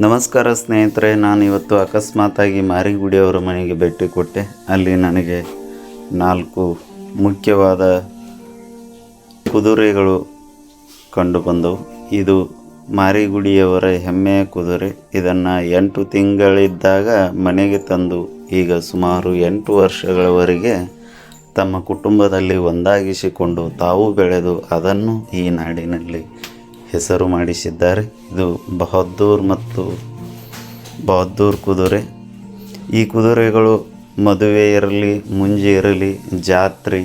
ನಮಸ್ಕಾರ ಸ್ನೇಹಿತರೆ, ನಾನು ಇವತ್ತು ಅಕಸ್ಮಾತಾಗಿ ಮಾರಿಗುಡಿಯವರ ಮನೆಗೆ ಭೇಟಿ ಕೊಟ್ಟೆ. ಅಲ್ಲಿ ನನಗೆ ನಾಲ್ಕು ಮುಖ್ಯವಾದ ಕುದುರೆಗಳು ಕಂಡುಬಂದವು ಇದು ಮಾರಿಗುಡಿಯವರ ಹೆಮ್ಮೆಯ ಕುದುರೆ. ಇದನ್ನು ಎಂಟು ತಿಂಗಳಿದ್ದಾಗ ಮನೆಗೆ ತಂದು, ಈಗ ಸುಮಾರು ಎಂಟು ವರ್ಷಗಳವರೆಗೆ ತಮ್ಮ ಕುಟುಂಬದಲ್ಲಿ ಒಂದಾಗಿಸಿಕೊಂಡು ತಾವು ಬೆಳೆದು ಅದನ್ನು ಈ ನಾಡಿನಲ್ಲಿ ಹೆಸರು ಮಾಡಿಸಿದ್ದಾರೆ. ಇದು ಬಹದ್ದೂರ್ ಮತ್ತು ಬಹದ್ದೂರ್ ಕುದುರೆ. ಈ ಕುದುರೆಗಳು ಮದುವೆ ಇರಲಿ, ಮುಂಜಿ ಇರಲಿ, ಜಾತ್ರೆ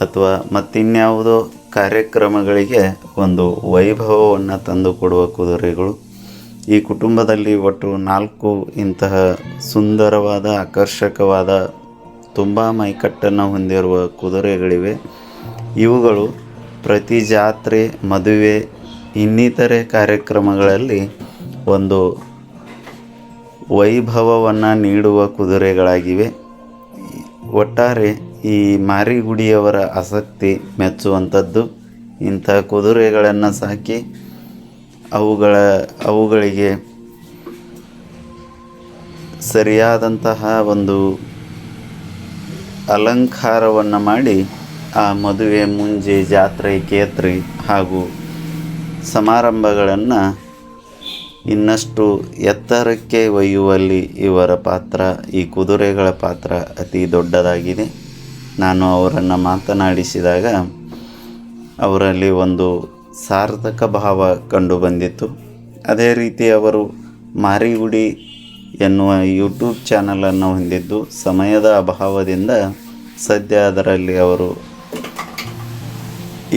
ಅಥವಾ ಮತ್ತಿನ್ಯಾವುದೋ ಕಾರ್ಯಕ್ರಮಗಳಿಗೆ ಒಂದು ವೈಭವವನ್ನು ತಂದುಕೊಡುವ ಕುದುರೆಗಳು. ಈ ಕುಟುಂಬದಲ್ಲಿ ಒಟ್ಟು ನಾಲ್ಕು ಇಂತಹ ಸುಂದರವಾದ, ಆಕರ್ಷಕವಾದ, ತುಂಬ ಮೈಕಟ್ಟನ್ನು ಹೊಂದಿರುವ ಕುದುರೆಗಳಿವೆ. ಇವುಗಳು ಪ್ರತಿ ಜಾತ್ರೆ, ಮದುವೆ ಇನ್ನಿತರೆ ಕಾರ್ಯಕ್ರಮಗಳಲ್ಲಿ ಒಂದು ವೈಭವವನ್ನು ನೀಡುವ ಕುದುರೆಗಳಾಗಿವೆ. ಒಟ್ಟಾರೆ ಈ ಮಾರಿಗುಡಿಯವರ ಆಸಕ್ತಿ ಮೆಚ್ಚುವಂಥದ್ದು, ಇಂಥ ಕುದುರೆಗಳನ್ನು ಸಾಕಿ ಅವುಗಳ, ಅವುಗಳಿಗೆ ಸರಿಯಾದಂತಹ ಒಂದು ಅಲಂಕಾರವನ್ನು ಮಾಡಿ ಆ ಮದುವೆ ಮುಂಜಿ ಜಾತ್ರೆ, ಕೇತ್ರಿ ಹಾಗೂ ಸಮಾರಂಭಗಳನ್ನು ಇನ್ನಷ್ಟು ಎತ್ತರಕ್ಕೆ ಒಯ್ಯುವಲ್ಲಿ ಇವರ ಪಾತ್ರ, ಈ ಕುದುರೆಗಳ ಪಾತ್ರ ಅತಿ ದೊಡ್ಡದಾಗಿದೆ. ನಾನು ಅವರನ್ನು ಮಾತನಾಡಿಸಿದಾಗ ಅವರಲ್ಲಿ ಒಂದು ಸಾರ್ಥಕ ಭಾವ ಕಂಡುಬಂದಿತ್ತು. ಅದೇ ರೀತಿ ಅವರು ಮಾರಿಗುಡಿ ಎನ್ನುವ ಯೂಟ್ಯೂಬ್ ಚಾನಲನ್ನು ಹೊಂದಿದ್ದು, ಸಮಯದ ಅಭಾವದಿಂದ ಸದ್ಯ ಅದರಲ್ಲಿ ಅವರು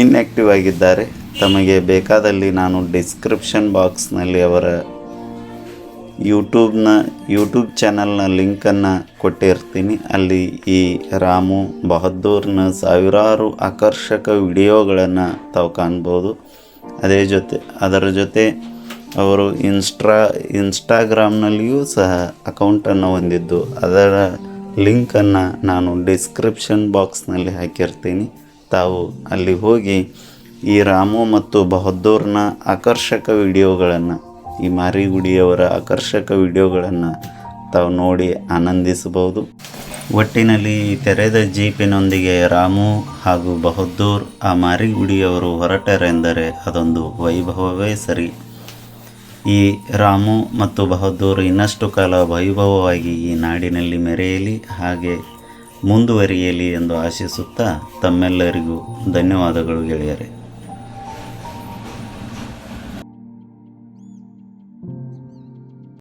ಇನ್ಯಾಕ್ಟಿವ್ ಆಗಿದ್ದಾರೆ. ತಮಗೆ ಬೇಕಾದಲ್ಲಿ ನಾನು ಡಿಸ್ಕ್ರಿಪ್ಷನ್ ಬಾಕ್ಸ್ನಲ್ಲಿ ಅವರ ಯೂಟ್ಯೂಬ್ನ ಯೂಟ್ಯೂಬ್ ಚಾನಲ್ನ ಲಿಂಕನ್ನು ಕೊಟ್ಟಿರ್ತೀನಿ. ಅಲ್ಲಿ ಈ ರಾಮು ಬಹದ್ದೂರ್ನ ಸಾವಿರಾರು ಆಕರ್ಷಕ ವಿಡಿಯೋಗಳನ್ನು ತಾವು ಕಾಣ್ಬೋದು. ಅದೇ ಜೊತೆ, ಅದರ ಜೊತೆ ಅವರು ಇನ್ಸ್ಟ್ರಾ ಇನ್ಸ್ಟಾಗ್ರಾಮ್ನಲ್ಲಿಯೂ ಸಹ ಅಕೌಂಟನ್ನು ಹೊಂದಿದ್ದು. ಅದರ ಲಿಂಕನ್ನು ನಾನು ಡಿಸ್ಕ್ರಿಪ್ಷನ್ ಬಾಕ್ಸ್ನಲ್ಲಿ ಹಾಕಿರ್ತೀನಿ. ತಾವು ಅಲ್ಲಿ ಹೋಗಿ ಈ ರಾಮು ಮತ್ತು ಬಹದ್ದೂರ್ನ ಆಕರ್ಷಕ ವಿಡಿಯೋಗಳನ್ನು, ಈ ಮಾರಿಗುಡಿಯವರ ಆಕರ್ಷಕ ವಿಡಿಯೋಗಳನ್ನು ತಾವು ನೋಡಿ ಆನಂದಿಸಬಹುದು. ಒಟ್ಟಿನಲ್ಲಿ ತೆರೆದ ಜೀಪಿನೊಂದಿಗೆ ರಾಮು ಹಾಗೂ ಬಹದ್ದೂರ್ ಆ ಮಾರಿಗುಡಿಯವರು ಹೊರಟರೆಂದರೆ ಅದೊಂದು ವೈಭವವೇ ಸರಿ. ಈ ರಾಮು ಮತ್ತು ಬಹದ್ದೂರ್ ಇನ್ನಷ್ಟು ಕಾಲ ವೈಭವವಾಗಿ ಈ ನಾಡಿನಲ್ಲಿ ಮೆರೆಯಲಿ, ಹಾಗೆ ಮುಂದುವರಿಯಲಿ ಎಂದು ಆಶಿಸುತ್ತಾ ತಮ್ಮೆಲ್ಲರಿಗೂ ಧನ್ಯವಾದಗಳು ಗೆಳೆಯರೆ.